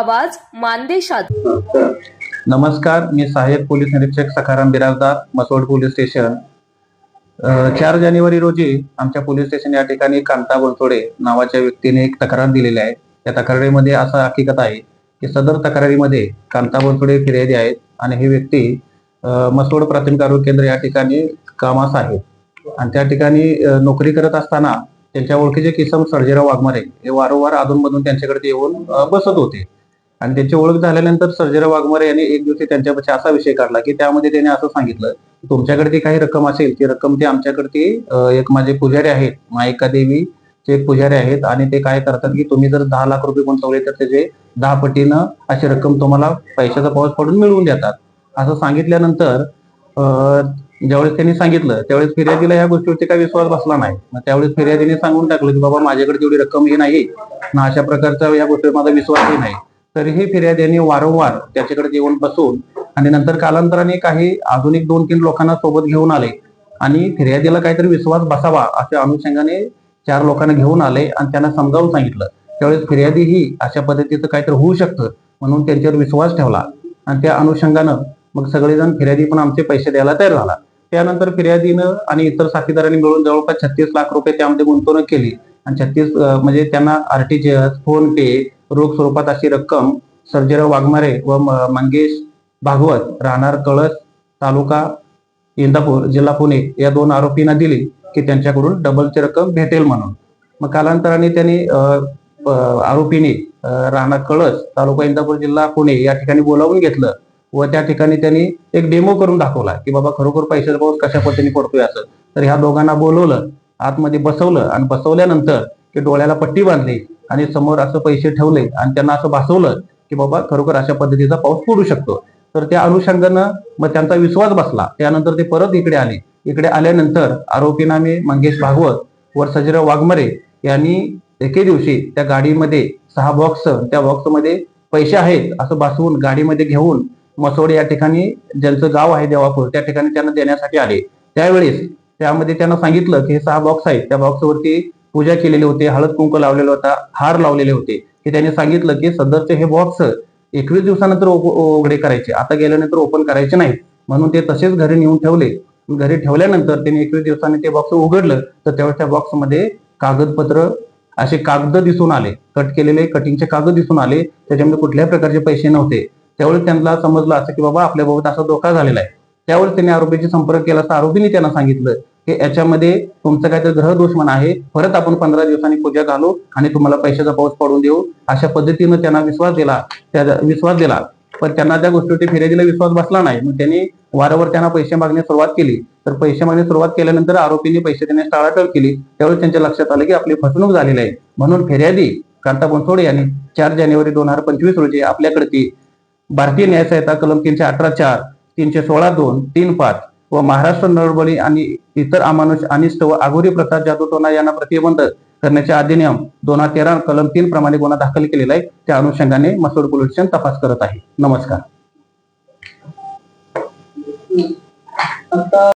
आवाज मानदेशात. नमस्कार मी सहाय्यक पोलीस निरीक्षक सखाराम बिराजदार मसोड पोलीस स्टेशन. चार जानेवारी रोजी आमच्या पोलीस स्टेशन या ठिकाणी कांता बनसोडे नावाच्या व्यक्तीने एक तक्रार दिलेली आहे. त्या तक्रारीमध्ये असा हकीकत आहे की सदर तक्रारीमध्ये कांता बनसोडे फिर्यादी आहेत आणि ही व्यक्ती मसोड प्राथमिक आरोग्य केंद्र या ठिकाणी कामास आहेत आणि त्या ठिकाणी नोकरी करत असताना त्यांच्या ओळखीचे किसम सर्जेराव वाघमारे हे वारंवार अधूनमधून त्यांच्याकडे येऊन बसत होते. आणि त्याची ओळख झाल्यानंतर सर्जेराव वाघमारे यांनी एक दिवशी त्यांच्यापाशी असा विषय काढला की त्यामध्ये त्याने असं सांगितलं की तुमच्याकडे ती काही रक्कम असेल ती रक्कम ती आमच्याकडे एक माझे पुजारी आहेत मायिका देवीचे एक पुजारी आहेत आणि ते काय करतात की तुम्ही जर दहा लाख रुपये गुंतवले तर त्याचे दहा पटीनं अशी रक्कम तुम्हाला पैशाचा पाऊस पडून मिळवून देतात. असं सांगितल्यानंतर ज्यावेळेस त्यांनी सांगितलं त्यावेळेस फिर्यादीला या गोष्टीवरती काही विश्वास बसला नाही. मग त्यावेळेस फिर्यादीने सांगून टाकलं की बाबा माझ्याकडे तेवढी रक्कम ही नाही ना अशा प्रकारचा या गोष्टीवर माझा विश्वासही नाही. तरीही फिर्यादीने वारंवार त्याच्याकडे येऊन बसून आणि नंतर कालांतराने काही अजून एक दोन तीन लोकांना सोबत घेऊन आले. आणि फिर्यादीला काहीतरी विश्वास बसावा अशा अनुषंगाने चार लोकांना घेऊन आले आणि त्यांना समजावून सांगितलं. त्यावेळेस फिर्यादी ही अशा पद्धतीचं काहीतरी होऊ शकतं म्हणून त्यांच्यावर विश्वास ठेवला. आणि त्या अनुषंगानं मग सगळेजण फिर्यादी पण आमचे पैसे द्यायला तयार झाला. त्यानंतर फिर्यादीनं आणि इतर साथीदारांनी मिळून जवळपास छत्तीस लाख रुपये त्यामध्ये गुंतवणूक केली. आणि छत्तीस म्हणजे त्यांना आरटीजीएस फोन पे रोख स्वरूपात अशी रक्कम सर्जेराव वाघमारे व म- मंगेश भागवत राहणार कळस तालुका इंदापूर जिल्हा पुणे या दोन आरोपींना दिली की त्यांच्याकडून डबलची रक्कम भेटेल म्हणून. मग कालांतराने त्यांनी आरोपीने राहणार कळस तालुका इंदापूर जिल्हा पुणे या ठिकाणी बोलावून घेतलं व त्या ठिकाणी त्यांनी एक डेमो करून दाखवला की बाबा खरोखर पैशाचा पाऊस कशा पद्धतीने पडतोय असं. तर ह्या दोघांना बोलवलं आतमध्ये बसवलं आणि बसवल्यानंतर की डोळ्याला पट्टी बांधली आणि समोर असं पैसे ठेवले आणि त्यांना असं भासवलं की बाबा खरोखर अशा पद्धतीचा पाऊस पडू शकतो. तर त्या अनुषंगानं मग त्यांचा विश्वास बसला. त्यानंतर ते परत इकडे आले. इकडे आल्यानंतर आरोपीनामे मंगेश भागवत वर सजीराव वाघमरे यांनी एके दिवशी त्या गाडीमध्ये सहा बॉक्स त्या बॉक्समध्ये पैसे आहेत असं भासवून गाडीमध्ये घेऊन मसोड या ठिकाणी ज्यांचं गाव आहे देवापूर त्या ठिकाणी त्यांना देण्यासाठी आले. त्यावेळेस त्यामध्ये त्यांना सांगितलं की हे सहा बॉक्स आहेत. त्या बॉक्सवरती पूजा केलेली होती हळद कुंकू लावलेला होता हार लावलेले होते. हे त्यांनी सांगितलं की सदरचे हे बॉक्स एकवीस दिवसानंतर उघ- उघडे करायचे. आता गेल्यानंतर ओपन करायचे नाही म्हणून ते तसेच घरी नेऊन ठेवले. घरी ठेवल्यानंतर त्यांनी एकवीस दिवसांनी ते बॉक्स उघडलं. तर त्यावेळेस त्या बॉक्समध्ये कागदपत्र असे कागद दिसून आले. कट केलेले कटिंगचे कागद दिसून आले. त्याच्यामध्ये कुठल्याही प्रकारचे पैसे नव्हते. त्यावेळेस त्यांना समजलं असं की बाबा आपल्याबाबत असा धोका झालेला आहे. त्यावेळेस त्यांनी आरोपीशी संपर्क केला असता आरोपीने त्यांना सांगितलं की याच्यामध्ये तुमचं काहीतरी ग्रह दुश्मन आहे परत आपण पंधरा दिवसांनी पूजा घालू आणि तुम्हाला पैशाचा पाऊस पडून देऊ. अशा पद्धतीनं त्यांना विश्वास दिला त्या विश्वास दिला. पण त्यांना त्या गोष्टीवरती फिर्यादीला विश्वास बसला नाही. मग त्यांनी वारंवार त्यांना पैसे मागण्यास सुरुवात केली. तर पैसे मागण्यास सुरुवात केल्यानंतर आरोपींनी पैसे देण्यास टाळाटाळ केली. त्यावेळी त्यांच्या लक्षात आलं की आपली फसवणूक झालेली आहे. म्हणून फिर्यादी कांता बनसोडे यांनी चार जानेवारी दोन हजार पंचवीस रोजी आपल्याकडे ती भारतीय न्याय संहिता कलम तीनशे अठरा चार तीनशे सोळा दोन तीन पाच व महाराष्ट्र नळबळी आणि इतर अमानुष अनिष्ट व आघोरी प्रथा जादूटोना यांना प्रतिबंध करण्याचे अधिनियम दोन हजार तेरा कलम तीन प्रमाणे गुन्हा दाखल केलेला आहे. त्या अनुषंगाने मसोड पोलीस स्टेशन तपास करत आहे. नमस्कार.